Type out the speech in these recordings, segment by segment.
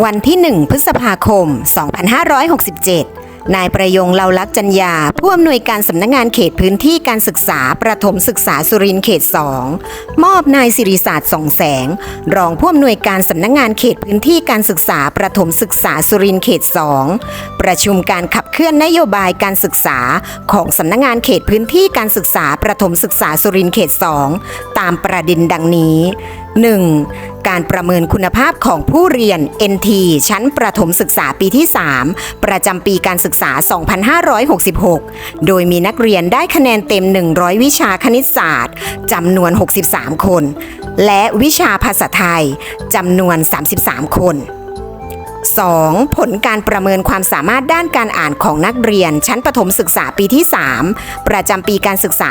วันที่ 1 พฤษภาคม 2567 นายประยงเลาลักษณ์จัญญา ผู้อำนวยการสำนักงานเขตพื้นที่การศึกษาประถมศึกษาสุรินทร์เขต 2 มอบนายสิริศาสตร์ส่องแสง รองผู้อำนวยการสำนักงานเขตพื้นที่การศึกษาประถมศึกษาสุรินทร์เขต 2 ประชุมการขับเคลื่อนนโยบายการศึกษาของสำนักงานเขตพื้นที่การศึกษาประถมศึกษาสุรินทร์เขต 2 ตามประเด็นดังนี้ 1. การประเมินคุณภาพของผู้เรียน NT ชั้นประถมศึกษาปีที่ 3 ประจำปีการศึกษา 2566 โดยมีนักเรียนได้คะแนนเต็ม 100 วิชาคณิตศาสตร์จำนวน 63 คน และวิชาภาษาไทยจำนวน 33 คน 2. ผลการประเมินความสามารถด้านการอ่านของนักเรียน ชั้นประถมศึกษาปีที่ 3 ประจำปีการศึกษา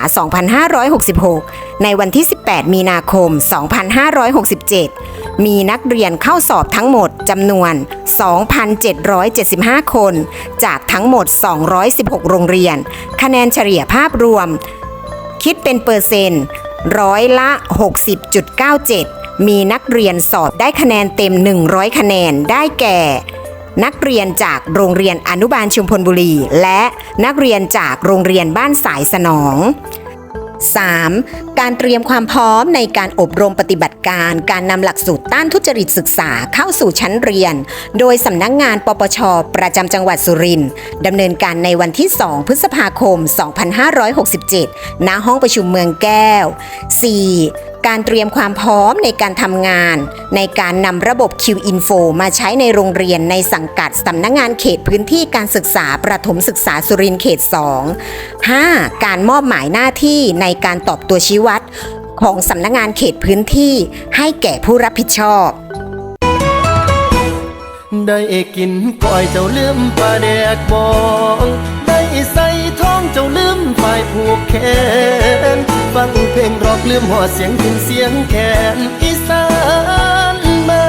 2566 ในวันที่ 18 มีนาคม 2567 มีนักเรียนเข้าสอบทั้งหมดจำนวน 2,775 คน จากทั้งหมด 216 โรงเรียน คะแนนเฉลี่ยภาพรวม คิดเป็นเปอร์เซ็นต์ร้อยละ 60.97 มีนักเรียนสอบได้คะแนนเต็ม 100 คะแนนได้แก่ นักเรียนจากโรงเรียนอนุบาลชุมพลบุรี และนักเรียนจากโรงเรียนบ้านสายสนอง 3. การเตรียมความพร้อมในการอบรมปฏิบัติการ การนำหลักสูตรต้านทุจริตศึกษาเข้าสู่ชั้นเรียน โดยสำนักงานปปช ประจำจังหวัดสุรินทร์ดำเนินการในวันที่ 2 พฤษภาคม 2567 ณ ห้องประชุมเมืองแก้ว 4. การเตรียมความพร้อมในการทำงาน ในการนำระบบ Q-Info มาใช้ในโรงเรียนในสังกัดสำนักงานเขตพื้นที่การศึกษาประถมศึกษาสุรินทร์เขต 2 5. การมอบหมายหน้าที่ในการตอบตัวชี้วัด ของสำนักงานเขตพื้นที่ ให้แก่ผู้รับผิดชอบ ได้กินก้อยเจ้าลืมปลาแดกบองได้ใส่ท้องเจ้าลืมฝ่ายผูกแขน ฟังเพลงรอกลืมหัวเสียงถึงเสียงแขนอีสานมา